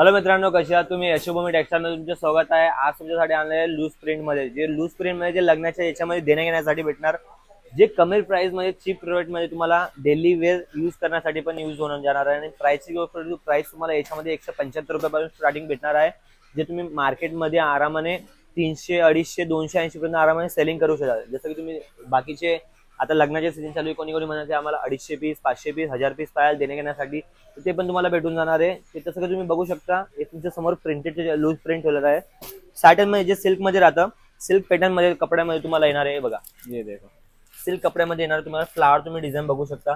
Hello मित्रांनो कशा आहात तुम्ही? यशोभूमी टेक्सटाईल तुमचं स्वागत आहे. आज तुमच्यासाठी आणलेलं आहे लूज प्रिंटमध्ये जे लूज प्रिंटमध्ये जे लग्नाच्या याच्यामध्ये देण्या घेण्यासाठी भेटणार जे कमी प्राईसमध्ये चीप रेट तुम्हाला डेली वेअर यूज करण्यासाठी पण यूज होऊन जाणार आहे. आणि प्राईसची गोष्ट प्राईस तुम्हाला याच्यामध्ये एकशे पंच्याहत्तर रुपयापासून स्टार्टिंग भेटणार आहे. जे तुम्ही मार्केटमध्ये आरामाने तीनशे अडीचशे दोनशे ऐंशीपर्यंत आरामाने सेलिंग करू शकता जसं की तुम्ही बाकीचे आता लग्नाचे सीझन चालू आहे. कोणी कोणी म्हणते आम्हाला अडीचशे पीस पाचशे पीस हजार पीस पायल देणे घेण्यासाठी ते पण तुम्हाला भेटून जाणार आहे. ते तसं तुम्ही बघू शकता. हे तुमच्यासमोर प्रिंटेड लूज प्रिंट ठेवलेलं आहे. सॅटनमध्ये जे सिल्कमध्ये राहतं सिल्क पॅटर्नमध्ये कपड्यामध्ये तुम्हाला येणार आहे. बघा. देखो. सिल्क कपड्यामध्ये येणार तुम्हाला फ्लावर तुम्ही डिझाईन बघू शकता.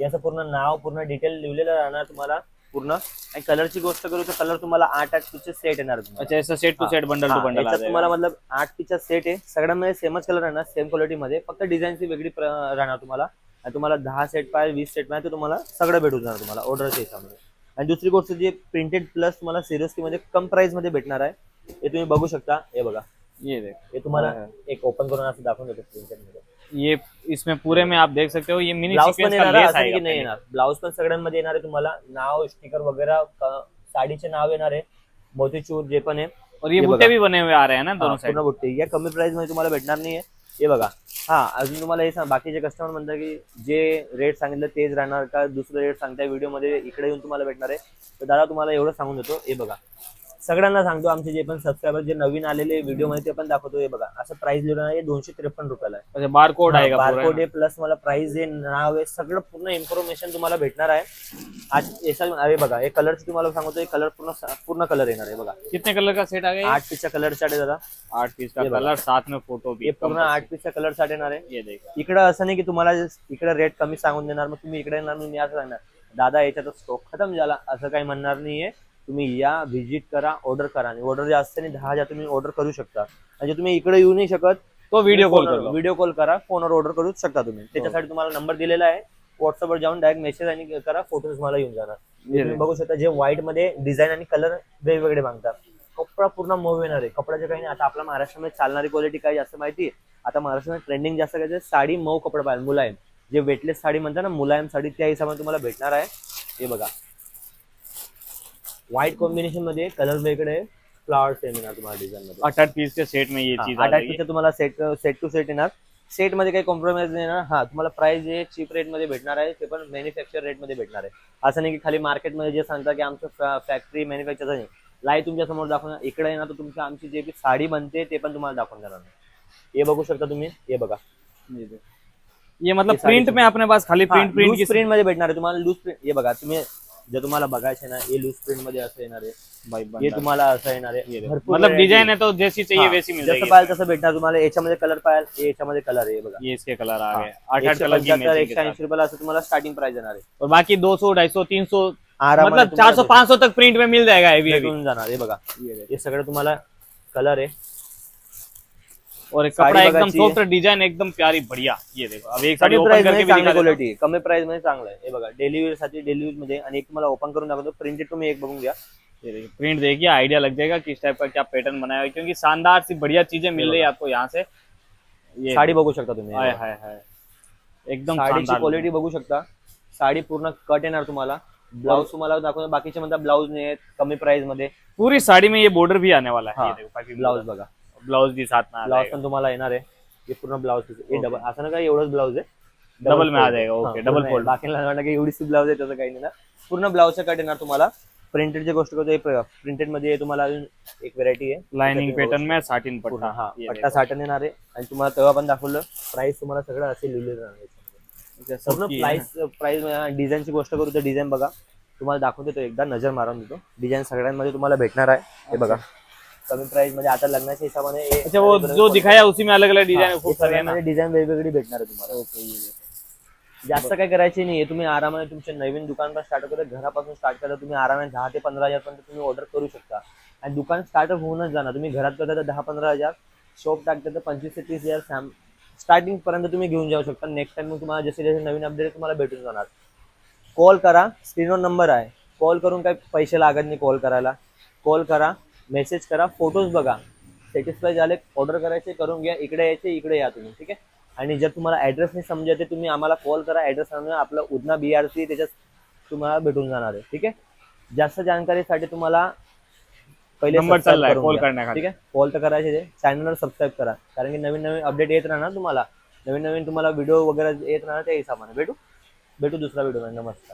याचं पूर्ण नाव पूर्ण डिटेल लिहिलेलं राहणार तुम्हाला. पूर्ण. आणि कलरची गोष्ट करू तर कलर तुम्हाला आठ आठ पीसचे सेट येणार तुम्हाला. अच्छा ऐसा set to set bundle to bundle याच्यात तुम्हाला मतलब आठ पीसचा सेट आहे. सगळ्यांमध्ये सेमच कलर राहणार सेम क्वालिटी मध्ये. फक्त डिझाईनची वेगळी प्र- राहणार तुम्हाला. आणि तुम्हाला दहा सेट पाहिजे वीस सेट पाहिजे तर तुम्हाला सगळं भेटून जाणार तुम्हाला ऑर्डरच्या हिशोबामध्ये आणि दुसरी गोष्ट जी प्रिंटेड प्लस तुम्हाला सिरियसली मध्ये कम प्राइसमध्ये भेटणार आहे हे तुम्ही बघू शकता. हे बघा. ये देखो. हे तुम्हाला. एक ओपन करून असं दाखवून देतो प्रिंटेडमध्ये. ये इसमें पूरे में आप देख सकते हो ये मिनी ब्लाउज पण येणार आहे, असं नाही की नाही येणार? ब्लाउज पण सगळ्यांमध्ये येणार आहे. तुम्हाला नाव स्टिकर वगैरे क- साडीचे नाव येणार आहे. मोतीचूर जे पण आहे. और ये ये बूटे बघा. भी बने हुए आ रहे हैं ना हा, दोनों साइड पूर्ण बुट्टी. या कमी प्राइसमध्ये तुम्हाला भेटणार नाहीये. हे बघा. हा अजून तुम्हाला हे सांग बाकीचे कस्टमर म्हणतात की जे रेट सांगितलं तेच राहणार का? दुसरं रेट सांगताय व्हिडिओमध्ये इकडे येऊन तुम्हाला भेटणार आहे. तर दादा तुम्हाला एवढं सांगून देतो. हे बघा. सगळ्यांना सांगतो आमचे जे पण सबस्क्रायबर जे नवीन आलेले व्हिडिओमध्ये ते पण दाखवतो. हे बघा असं प्राइस लिहिलं आहे दोनशे त्रेपन्न रुपयाला आहे. अच्छा बार कोड आएगा पूरा बारकोड आहे प्लस मला प्राइस आहे नाव आहे सगळं पूर्ण इन्फॉर्मेशन तुम्हाला भेटणार आहे. आज याचा अरे बघा हे कलरची तुम्हाला सांगतो हे कलर पूर्ण पूर्ण कलर येणार आहे बघा. कितने कलर का सेट आ गया ये? आठ पीसच्या कलरसाठी दादा. आठ पीस का ये बघा. कलर साथ में फोटो भी. हे पूर्ण आठ पीसच्या कलरसाठी येणार आहे. ये देखो. इकडं असं नाही की तुम्हाला इकडे रेट कमी सांगून देणार मग तुम्ही इकडे येणार मी असं सांगणार. दादा याच्यात स्टॉक खतम झाला असं काही म्हणणार नाहीये. तुम्ही या व्हिजिट करा ऑर्डर करा. आणि ऑर्डर जे असते ना दहा हजार तुम्ही ऑर्डर करू शकता. म्हणजे तुम्ही इकडे येऊ नाही शकत तो वीडियो कॉल कर. व्हिडिओ कॉल करा फोनवर ऑर्डर करू शकता तुम्ही. त्याच्यासाठी तुम्हाला नंबर दिलेला आहे. व्हॉट्सअपवर जाऊन डायरेक्ट मेसेज आणि करा फोटो तुम्हाला येऊन जाणार. तुम्ही बघू शकता जे व्हाईटमध्ये डिझाईन आणि कलर वेगवेगळे मागतात. कपडा पूर्ण मऊ येणार आहे. कपड्याचे काही नाही. आता आपल्या महाराष्ट्रामध्ये चालणारी क्वालिटी काय जास्त माहिती आता महाराष्ट्रामध्ये ट्रेंडिंग जास्त काय साडी मऊ कपडा पाहिजे मुलायम. जे वेटलेस साडी म्हणतात ना मुलायम साडी त्या हिशोबाने तुम्हाला भेटणार आहे. हे बघा. व्हाईट कॉम्बिनेशनमध्ये कलर वेगळे फ्लावर सेम येणार तुम्हाला डिझाईन मध्ये. आठ आठ पीस के सेट में ये चीज आ आठ आठ जाएगी पीसचं तुम्हाला सेट सेट टू सेट येणार. सेटमध्ये काही कॉम्प्रोमाइज नाही येणार. हा तुम्हाला प्राइस जे चीप रेटमध्ये भेटणार आहे ते पण मॅन्युफॅक्चर रेटमध्ये भेटणार आहे. असं नाही की खाली मार्केटमध्ये जे सांगता की आमचं फॅक्टरी मॅन्युफॅक्चर नाही. लाईव्ह तुमच्यासमोर दाखवणार. इकडे येणार तर तुमच्या आमची जे बी साडी बनते ते पण तुम्हाला दाखवून देणार हे बघू शकता तुम्ही. हे बघा. ये मतलब प्रिंट में अपने पास खाली प्रिंट प्रिंट प्रिंटमध्ये भेटणार आहे तुम्हाला. लूज प्रिंट हे बघा तुम्ही जर तुम्हाला बघायचे ना हे लूज प्रिंटमध्ये असं येणार आहे. हे. तुम्हाला असं येणार आहे. भरपूर मतलब variety. डिजाइन है तो जैसी चाहिए हा, वैसी मिल जसं जाएगी. पाहिजे तसं भेटणार तुम्हाला. याच्यामध्ये कलर पाहिजे याच्यामध्ये कलर आहे बघा. ये इसके कलर आ गए आठ आठ कलर की एकशे मैचिंग के एकशे साथ ऐंशी रुपयाला असं तुम्हाला स्टार्टिंग प्राइस येणार आहे. और बाकी 200 250 300 आरामाने मतलब तुम्हाला 400 500 तक प्रिंट में मिल जाएगा हेवी भेटून जाणार हे बघा. हे सगळं तुम्हाला कलर आहे. और एक कपड़ा एकदम. सॉफ्ट डिज़ाइन एकदम प्यारी बढ़िया। ये देखो अब एक साड़ी ओपन प्राइस करके भी चांगली दिखा देता हूँ. क्वालिटी कमी प्राइस मध्ये चांगलं आहे. हे बघा डेली वेअर साठी डेली यूज़ मध्ये आणि एक तुम्हाला ओपन करून दाखवतो प्रिंटेड तुम्ही एक बघून घ्या. प्रिंट देखिए आइडिया लग जाएगा किस टाइप का क्या पैटर्न बनाया हुआ है क्योंकि शानदार सी बढ़िया चीज़ें मिल रही है आपको यहाँ से। ये साडी बघू शकता तुम्ही हाय हाय हाय। एकदम साडीची क्वालिटी बघू शकता. साडी पूर्ण कट येणार तुम्हाला. ब्लाऊज तुम्हाला दाखवतो बाकीचे म्हणतात ब्लाऊज नाही आहेत कमी प्राइस मध्ये. पूरी साड़ी में ये बॉर्डर भी आने वाला है ये देखो बाकी ब्लाऊज में आ ब्लाऊज पण तुम्हाला येणार आहे. हे पूर्ण ब्लाऊज हे डबल असं ना काय एवढंच ब्लाऊज आहे? Double में आ fold. जाएगा, okay, हा, double पूर्ण fold. बाकीला वाटलं की एवढीच ब्लाऊज आहे त्याचं काही नाही ना. पूर्ण ब्लाऊजचं कट येणार तुम्हाला. प्रिंटेड जे गोष्ट करतो प्रिंटेडमध्ये तुम्हाला अजून एक व्हरायटी आहे. लाइनिंग पैटर्न में साटिन पूर्ण पट्टा. हा पट्टा साठण येणार आहे. आणि तुम्हाला तेव्हा पण दाखवलं प्राइस तुम्हाला सगळं असे लिहिलेलं राहणार। पूर्ण। प्राइस प्राइस डिझाईनची गोष्ट करू तर डिझाईन बघा. तुम्हाला दाखवून देतो एकदा नजर मारून देतो. डिझाईन सगळ्यांमध्ये तुम्हाला भेटणार आहे. हे बघा. कमी प्राइसमध्ये. आता लग्नाच्या हिशोबाने हे- अच्छा वो जो दिखाया उसी में अलग अलग डिजाइन खूब सारे है ना. डिझाईन वेगवेगळी भेटणार आहे तुम्हाला. जास्त काय करायची नाही तुम्ही आरामाने तुमचे नवीन दुकान पण स्टार्ट करा. घरापासून स्टार्ट करा. तुम्ही आरामाने दहा ते पंधरा हजार पर्यंत तुम्ही ऑर्डर करू शकता. आणि दुकान स्टार्टअप होऊनच जाणार. तुम्ही घरात करता तर दहा पंधरा हजार. शॉप टाकता तर पंचवीस ते तीस हजार. सॅम स्टार्टिंग पर्यंत तुम्ही घेऊन जाऊ शकता. नेक्स्ट टाइम मग तुम्हाला जसे जसे नवीन अपडेट तुम्हाला भेटून जाणार. कॉल करा. स्क्रीनवर नंबर आहे. कॉल करून काय पैसे लागत नाही कॉल करायला. कॉल करा. मेसेज करा फोटोज बघा. सॅटिस्फाय झाले ऑर्डर करायचे करून घ्या इकडे यायचे इकडे या तुम्ही ठीक आहे? आणि जर तुम्हाला ऍड्रेस नाही समजत आहे तुम्ही आम्हाला कॉल करा ऍड्रेस आणून आपलं उदना बी आर सी त्याच्यात तुम्हाला भेटून जाणार आहे ठीक आहे? जास्त जानकारीसाठी तुम्हाला पहिले नंबर करून कॉल. करण्यासाठी ठीक आहे? कॉल तर करायचे ते चॅनलवर सबस्क्राईब करा कारण की नवीन नवीन अपडेट येत राहणार तुम्हाला. नवीन नवीन तुम्हाला व्हिडिओ वगैरे येत राहणार त्या हिशोबाने भेटू? भेटू दुसरा व्हिडिओ नमस्कार.